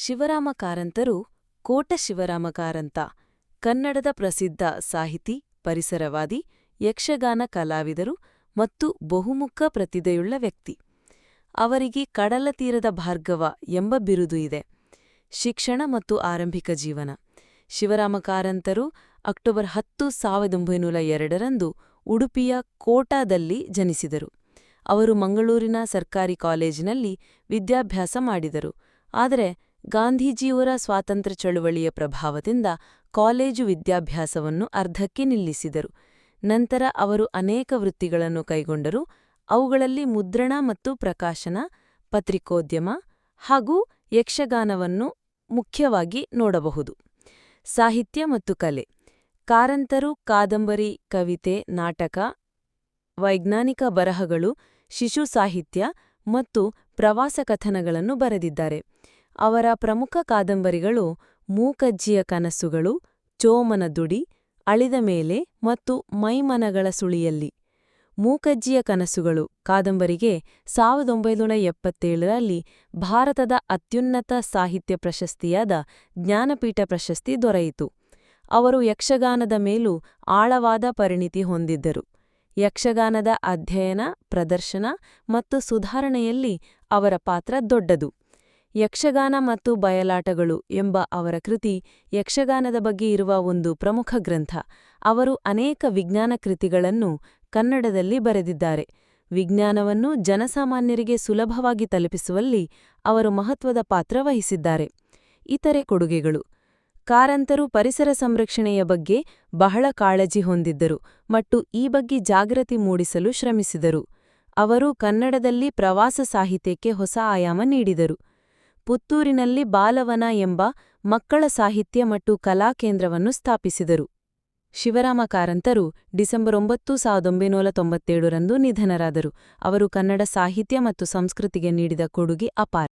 ಶಿವರಾಮ ಕಾರಂತರು ಕೋಟ ಶಿವರಾಮ ಕಾರಂತ ಕನ್ನಡದ ಪ್ರಸಿದ್ಧ ಸಾಹಿತಿ, ಪರಿಸರವಾದಿ, ಯಕ್ಷಗಾನ ಕಲಾವಿದರು ಮತ್ತು ಬಹುಮುಖ ಪ್ರತಿಭೆಯುಳ್ಳ ವ್ಯಕ್ತಿ. ಅವರಿಗೆ ಕಡಲತೀರದ ಭಾರ್ಗವ ಎಂಬ ಬಿರುದು ಇದೆ. ಶಿಕ್ಷಣ ಮತ್ತು ಆರಂಭಿಕ ಜೀವನ. ಶಿವರಾಮ ಕಾರಂತರು ಅಕ್ಟೋಬರ್ ಹತ್ತು, ಸಾವಿರದ ಒಂಬೈನೂರ ಎರಡರಂದು ಉಡುಪಿಯ ಕೋಟಾದಲ್ಲಿ ಜನಿಸಿದರು. ಅವರು ಮಂಗಳೂರಿನ ಸರ್ಕಾರಿ ಕಾಲೇಜಿನಲ್ಲಿ ವಿದ್ಯಾಭ್ಯಾಸ ಮಾಡಿದರು. ಆದರೆ ಗಾಂಧೀಜಿಯವರ ಸ್ವಾತಂತ್ರ್ಯ ಚಳುವಳಿಯ ಪ್ರಭಾವದಿಂದ ಕಾಲೇಜು ವಿದ್ಯಾಭ್ಯಾಸವನ್ನು ಅರ್ಧಕ್ಕೆ ನಿಲ್ಲಿಸಿದರು. ನಂತರ ಅವರು ಅನೇಕ ವೃತ್ತಿಗಳನ್ನು ಕೈಗೊಂಡರು. ಅವುಗಳಲ್ಲಿ ಮುದ್ರಣ ಮತ್ತು ಪ್ರಕಾಶನ, ಪತ್ರಿಕೋದ್ಯಮ ಹಾಗೂ ಯಕ್ಷಗಾನವನ್ನು ಮುಖ್ಯವಾಗಿ ನೋಡಬಹುದು. ಸಾಹಿತ್ಯ ಮತ್ತು ಕಲೆ. ಕಾರಂತರು, ಕಾದಂಬರಿ, ಕವಿತೆ, ನಾಟಕ, ವೈಜ್ಞಾನಿಕ ಬರಹಗಳು, ಶಿಶು ಸಾಹಿತ್ಯ ಮತ್ತು ಪ್ರವಾಸ ಕಥನಗಳನ್ನು ಬರೆದಿದ್ದಾರೆ. ಅವರ ಪ್ರಮುಖ ಕಾದಂಬರಿಗಳು ಮೂಕಜ್ಜಿಯ ಕನಸುಗಳು, ಚೋಮನ ದುಡಿ, ಅಳಿದ ಮೇಲೆ ಮತ್ತು ಮೈಮನಗಳ ಸುಳಿಯಲ್ಲಿ. ಮೂಕಜ್ಜಿಯ ಕನಸುಗಳು ಕಾದಂಬರಿಗೆ ಸಾವಿರದ ಒಂಬೈನೂರ ಎಪ್ಪತ್ತೇಳರಲ್ಲಿ ಭಾರತದ ಅತ್ಯುನ್ನತ ಸಾಹಿತ್ಯ ಪ್ರಶಸ್ತಿಯಾದ ಜ್ಞಾನಪೀಠ ಪ್ರಶಸ್ತಿ ದೊರೆಯಿತು. ಅವರು ಯಕ್ಷಗಾನದ ಮೇಲೂ ಆಳವಾದ ಪರಿಣಿತಿ ಹೊಂದಿದ್ದರು. ಯಕ್ಷಗಾನದ ಅಧ್ಯಯನ, ಪ್ರದರ್ಶನ ಮತ್ತು ಸುಧಾರಣೆಯಲ್ಲಿ ಅವರ ಪಾತ್ರ ದೊಡ್ಡದು. ಯಕ್ಷಗಾನ ಮತ್ತು ಬಯಲಾಟಗಳು ಎಂಬ ಅವರ ಕೃತಿ ಯಕ್ಷಗಾನದ ಬಗ್ಗೆ ಇರುವ ಒಂದು ಪ್ರಮುಖ ಗ್ರಂಥ. ಅವರು ಅನೇಕ ವಿಜ್ಞಾನ ಕೃತಿಗಳನ್ನು ಕನ್ನಡದಲ್ಲಿ ಬರೆದಿದ್ದಾರೆ. ವಿಜ್ಞಾನವನ್ನು ಜನಸಾಮಾನ್ಯರಿಗೆ ಸುಲಭವಾಗಿ ತಲುಪಿಸುವಲ್ಲಿ ಅವರು ಮಹತ್ವದ ಪಾತ್ರ ವಹಿಸಿದ್ದಾರೆ. ಇತರೆ ಕೊಡುಗೆಗಳು. ಕಾರಂತರು ಪರಿಸರ ಸಂರಕ್ಷಣೆಯ ಬಗ್ಗೆ ಬಹಳ ಕಾಳಜಿ ಹೊಂದಿದ್ದರು ಮತ್ತು ಈ ಬಗ್ಗೆ ಜಾಗೃತಿ ಮೂಡಿಸಲು ಶ್ರಮಿಸಿದರು. ಅವರು ಕನ್ನಡದಲ್ಲಿ ಪ್ರವಾಸ ಸಾಹಿತ್ಯಕ್ಕೆ ಹೊಸ ಆಯಾಮ ನೀಡಿದರು. ಪುತ್ತೂರಿನಲ್ಲಿ ಬಾಲವನ ಎಂಬ ಮಕ್ಕಳ ಸಾಹಿತ್ಯ ಮತ್ತು ಕಲಾ ಕೇಂದ್ರವನ್ನು ಸ್ಥಾಪಿಸಿದರು. ಶಿವರಾಮ ಕಾರಂತರು ಡಿಸೆಂಬರ್ ಒಂಬತ್ತು ಸಾವಿರದ ಒಂಬೈನೂರ ತೊಂಬತ್ತೇಳರಂದು ನಿಧನರಾದರು. ಅವರು ಕನ್ನಡ ಸಾಹಿತ್ಯ ಮತ್ತು ಸಂಸ್ಕೃತಿಗೆ ನೀಡಿದ ಕೊಡುಗೆ ಅಪಾರ.